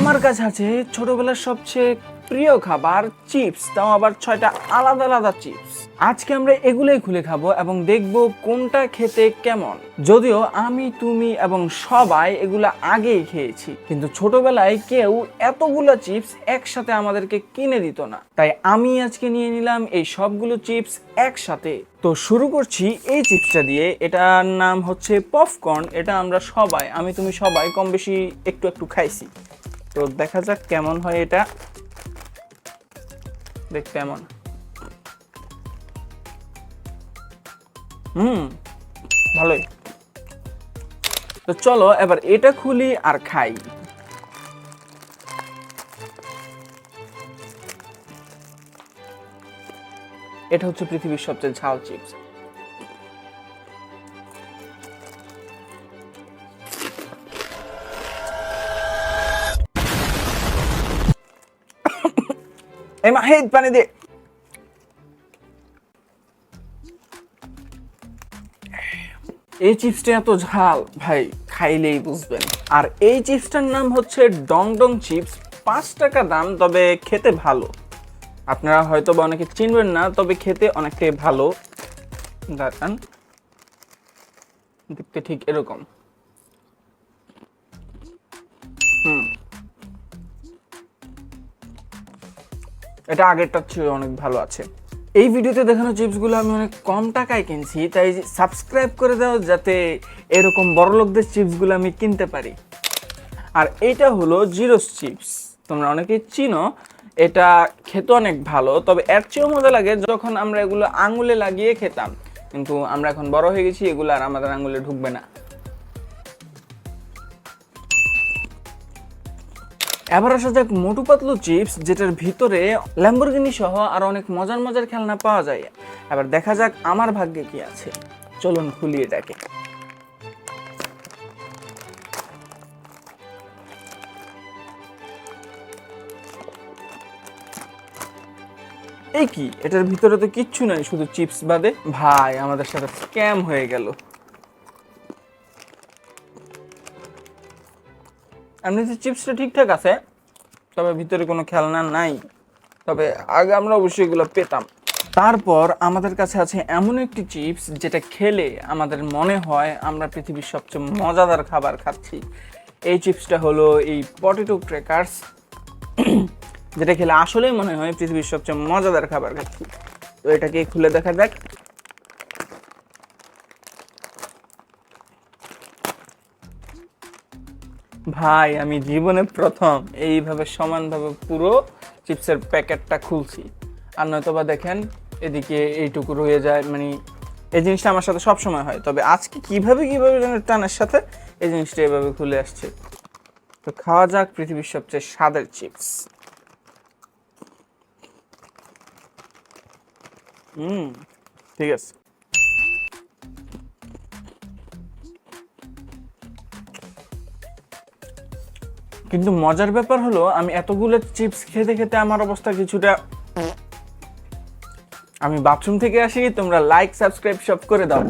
আমার কাছে আছে ছোটবেলার সবচেয়ে প্রিয় খাবার চিপস, তাও আবার ছয়টা আলাদা আলাদা চিপস। আজকে আমরা এগুলোই খুলে খাব এবং দেখব কোনটা খেতে কেমন। যদিও আমি, তুমি এবং সবাই এগুলো আগেই খেয়েছি, কিন্তু ছোটবেলায় কেউ এতগুলো চিপস একসাথে আমাদেরকে কিনে দিত না। তাই আমি আজকে নিয়ে নিলাম এই সবগুলো চিপস একসাথে। তো শুরু করছি এই চিপসটা দিয়ে। এটার নাম হচ্ছে পপকর্ন। এটা আমরা সবাই, আমি, তুমি সবাই কম বেশি একটু একটু খাইছি। তো দেখা যাক কেমন হয় এটা। দেখতে এমন হুম, ভালোই। তো চলো এবার এটা খুলি আর খাই। এটা হচ্ছে পৃথিবীর সবচেয়ে ঝাল চিপস। এই মা হেদ পানি দে এই চিপসটা এত ঝাল, ভাই, খাইলেই বুঝবেন। আর এই চিপসটার নাম হচ্ছে ডং ডং চিপস, পাঁচ টাকা দাম, তবে খেতে ভালো। আপনারা হয়তো বা অনেকে চিনবেন না, তবে খেতে অনেকটাই ভালো। দাঁড়ান। দেখতে ঠিক এরকম। এটা আগেরটার চেয়ে অনেক ভালো আছে। এই ভিডিওতে দেখানো চিপসগুলো আমি অনেক কম টাকায় কিনছি, তাই সাবস্ক্রাইব করে দাও যাতে এরকম বড় লোকদের চিপসগুলো আমি কিনতে পারি। আর এইটা হলো জিরোস চিপস তোমরা অনেকেই চিনো, এটা খেতে অনেক ভালো, তবে এর চেয়েও মজা লাগে যখন আমরা এগুলো আঙুলে লাগিয়ে খেতাম। কিন্তু আমরা এখন বড় হয়ে গেছি, এগুলো আর আমাদের আঙুলে ঢুকবে না। এবার আসা যাক মোটু পাতলু চিপস, যেটার ভিতরে ল্যাম্বরগিনি সহ আর অনেক মজার মজার খেলনা পাওয়া যায়। এবার দেখা যাক আমার ভাগ্যে কি আছে। চলুন খুলি এটাকে এই কি? এটার ভিতরে তো কিচ্ছু নাই, শুধু চিপস বাদে। ভাই, আমাদের সাথে স্ক্যাম হয়ে গেল। এমনিতে চিপসটা ঠিকঠাক আছে, তবে ভিতরে কোনো খেলনা নাই। তবে আগে আমরা অবশ্যই এগুলো পেতাম। তারপর আমাদের কাছে আছে এমন একটি চিপস যেটা খেলে আমাদের মনে হয় আমরা পৃথিবীর সবচেয়ে মজাদার খাবার খাচ্ছি। এই চিপসটা হলো এই পটেটো ক্র্যাকার্স। যেটা খেলে আসলেই মনে হয় পৃথিবীর সবচেয়ে মজাদার খাবার খাচ্ছি। তো এটাকে খুলে দেখা যাক। ভাই, আমি জীবনে প্রথম এইভাবে সমানভাবে পুরো চিপসের প্যাকেটটা খুলছি। আর নয়তো বা দেখেন, এদিকে এইটুকু রয়ে যায় মানে এই জিনিসটা আমার সাথে সব সময় হয়। তবে আজকে কীভাবে কীভাবে যেন টানের সাথে এই জিনিসটা এভাবে খুলে আসছে। তো খাওয়া যাক পৃথিবীর সবচেয়ে স্বাদের চিপস। হুম, ঠিক আছে। কিন্তু মজার ব্যাপার হলো, আমি এতগুলো চিপস খেতে খেতে আমার অবস্থা কিছুটা আমি বাথরুম থেকে আসি, তোমরা লাইক সাবস্ক্রাইব সব করে দাও।